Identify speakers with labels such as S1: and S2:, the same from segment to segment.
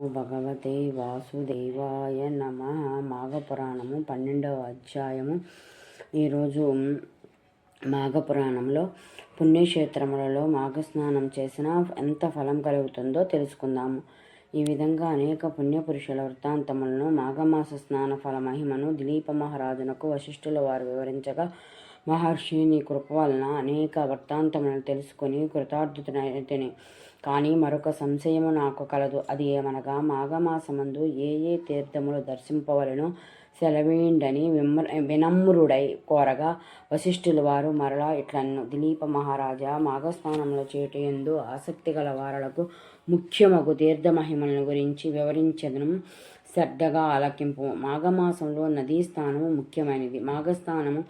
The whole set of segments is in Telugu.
S1: భగవతే వాసుదేవాయ నమ. మాఘపురాణము పన్నెండవ అధ్యాయము. ఈరోజు మాఘపురాణంలో పుణ్యక్షేత్రములలో మాఘస్నానం చేసిన ఎంత ఫలం కలుగుతుందో తెలుసుకుందాము. ఈ విధంగా అనేక పుణ్యపురుషుల వృత్తాంతములను మాఘమాస స్నాన ఫల మహిమను దిలీప మహారాజునకు వశిష్ఠుల వారు వివరించగా మహర్షి నీ కృప వలన అనేక వృత్తాంతములను తెలుసుకొని కృతార్థుతనైతిని కానీ మరొక సంశయము నాకు కలదు. అది ఏమనగా మాఘమాసమందు ఏ ఏ తీర్థములు దర్శింపవలనో సెలవేయండని విమ్ర వినమ్రుడై కోరగా వశిష్ఠుల వారు మరలా ఇట్లన్ను దిలీప మహారాజా మాఘస్నానంలో చేటయందు ఆసక్తి గల వారలకు ముఖ్యమగు తీర్థ మహిమలను గురించి వివరించదను. శ్రద్ధగా ఆలకింపు. మాఘమాసంలో నదీ స్థానము ముఖ్యమైనది. మాఘస్థానము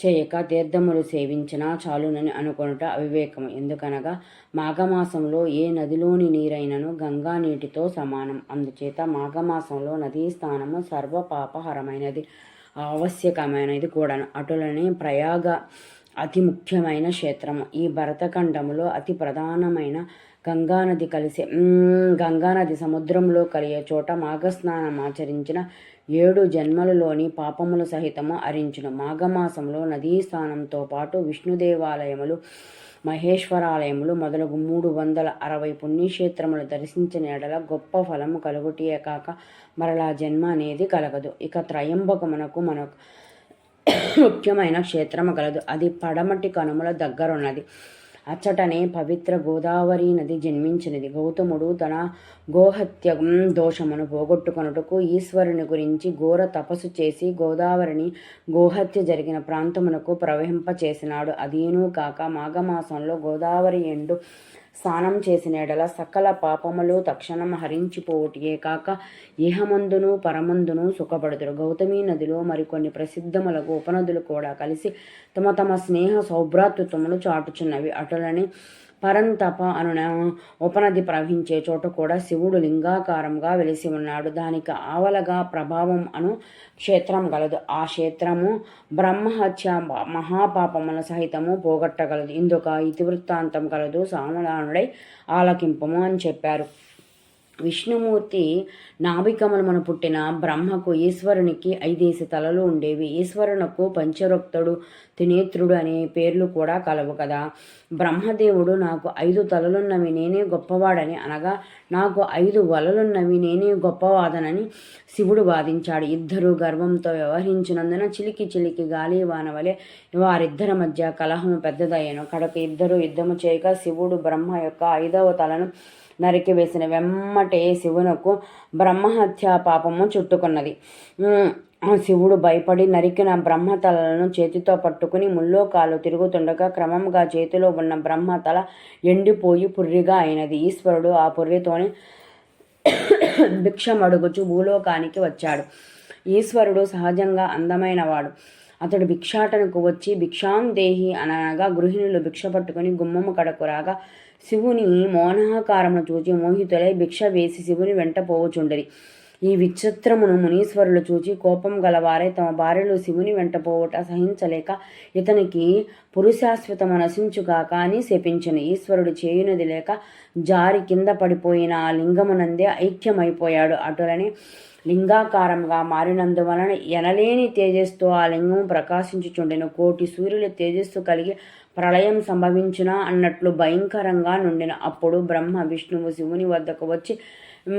S1: చేయక తీర్థములు సేవించినా చాలునని అనుకొనుట అవివేకము. ఎందుకనగా మాఘమాసంలో ఏ నదిలోని నీరైనను గంగా నీటితో సమానం. అందుచేత మాఘమాసంలో నదీ స్థానము సర్వపాపహరమైనది ఆవశ్యకమైనది కూడాను. అటులనే ప్రయాగ అతి ముఖ్యమైన క్షేత్రము. ఈ భరతఖండములో అతి ప్రధానమైన గంగానది కలిసే గంగానది సముద్రంలో కలిగే చోట మాఘస్నానం ఆచరించిన ఏడు జన్మలలోని పాపములు సహితము అరించును. మాఘమాసంలో నదీ స్నానంతో పాటు విష్ణు దేవాలయములు మహేశ్వరాలయములు మొదలగు మూడు వందల అరవై పుణ్యక్షేత్రములు దర్శించిన ఎడల గొప్ప ఫలము కలుగుటే కాక మరలా జన్మ అనేది కలగదు. ఇక త్రయంబకమునకు మనకు ముఖ్యమైన క్షేత్రము కలదు. అది పడమటి కనుమల దగ్గరున్నది. అచ్చటనే పవిత్ర గోదావరి నది జన్మించినది. గౌతముడు తన గోహత్య దోషమును పోగొట్టుకొనుటకు ఈశ్వరుని గురించి ఘోర తపస్సు చేసి గోదావరిని గోహత్య జరిగిన ప్రాంతమునకు ప్రవహింపచేసినాడు. అదీనూ కాక మాఘమాసంలో గోదావరి ఎండు స్నానం చేసిన ఎడల సకల పాపములు తక్షణం హరించిపోవటియే కాక ఇహమందును పరమందును సుఖపడుతురు గౌతమి నదిలో మరికొన్ని ప్రసిద్ధములకు ఉపనదులు కూడా కలిసి తమ తమ స్నేహ సౌభ్రాతృత్వములు చాటుచున్నవి. అటులని పరంతప అను ఉపనది ప్రవహించే చోట కూడా శివుడు లింగాకారంగా వెలిసి ఉన్నాడు. దానికి ఆవలగా ప్రభావం అను క్షేత్రం గలదు. ఆ క్షేత్రము బ్రహ్మహత్య మహాపాపముల సహితము పోగొట్టగలదు. ఇందుక ఇతివృత్తాంతం కలదు సామలానుడై ఆలకింపము అని చెప్పారు. విష్ణుమూర్తి నాభికమలమున పుట్టిన బ్రహ్మకు ఈశ్వరునికి ఐదేసి తలలు ఉండేవి. ఈశ్వరునకు పంచరోక్తుడు త్రినేత్రుడు అనే పేర్లు కూడా కలవు కదా. బ్రహ్మదేవుడు నాకు ఐదు తలలున్నవి నేనే గొప్పవాడని అనగా నాకు ఐదు వలలున్నవి నేనే గొప్పవాదనని శివుడు వాదించాడు. ఇద్దరు గర్వంతో వ్యవహరించినందున చిలికి చిలికి గాలి వాన వలె వారిద్దరి మధ్య కలహము పెద్దదయ్యను. కడక ఇద్దరు యుద్ధము చేయక శివుడు బ్రహ్మ యొక్క ఐదవ తలను నరికివేసిన వెమ్మటే శివునకు బ్రహ్మహత్య పాపము చుట్టుకున్నది. శివుడు భయపడి నరికిన బ్రహ్మతలను చేతితో పట్టుకుని ముల్లోకాలు తిరుగుతుండగా క్రమంగా చేతిలో ఉన్న బ్రహ్మతల ఎండిపోయి పుర్రిగా అయినది. ఈశ్వరుడు ఆ పుర్రితోనే భిక్షమడుగుచు భూలోకానికి వచ్చాడు. ఈశ్వరుడు సహజంగా అందమైనవాడు. అతడు భిక్షాటనకు వచ్చి భిక్షాం దేహి అనగా గృహిణులు భిక్ష పట్టుకుని గుమ్మము కడకు రాగా శివుని మౌనాకారమును చూచి మోహితులై భిక్ష వేసి శివుని వెంట పోవుచుండరి. ఈ విచిత్రమును మునీశ్వరులు చూచి కోపం గలవారే తమ భార్యలు శివుని వెంట పోవట సహించలేక ఇతనికి పురుషాశ్వతము నశించుగాక అని శపించను. ఈశ్వరుడు చేయునది లేక జారి కింద పడిపోయిన ఆ లింగమునందే ఐక్యమైపోయాడు. అటులని లింగాకారంగా మారినందువలన ఎనలేని తేజస్తో ఆ లింగం ప్రకాశించుచుండెను. కోటి సూర్యుల తేజస్సు కలిగి ప్రళయం సంభవించునా అన్నట్లు భయంకరంగా నుండిన. అప్పుడు బ్రహ్మ విష్ణువు శివుని వద్దకు వచ్చి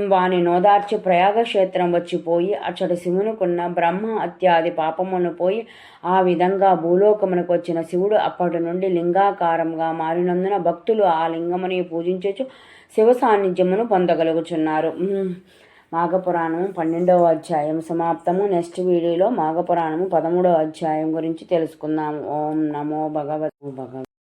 S1: వాని నోదార్చి ప్రయాగక్షేత్రం వచ్చిపోయి అచ్చడి శివునుకున్న బ్రహ్మ అత్యాది పాపమును పోయి ఆ విధంగా భూలోకమునకు వచ్చిన శివుడు అప్పటి నుండి లింగాకారంగా మారినందున భక్తులు ఆ లింగముని పూజించచ్చు శివ సాన్నిధ్యమును పొందగలుగుచున్నారు. మాఘపురాణము పన్నెండవ అధ్యాయం సమాప్తము. నెక్స్ట్ వీడియోలో మాఘపురాణము పదమూడవ అధ్యాయం గురించి తెలుసుకుందాము. ఓం నమో భగవత్ భగవత్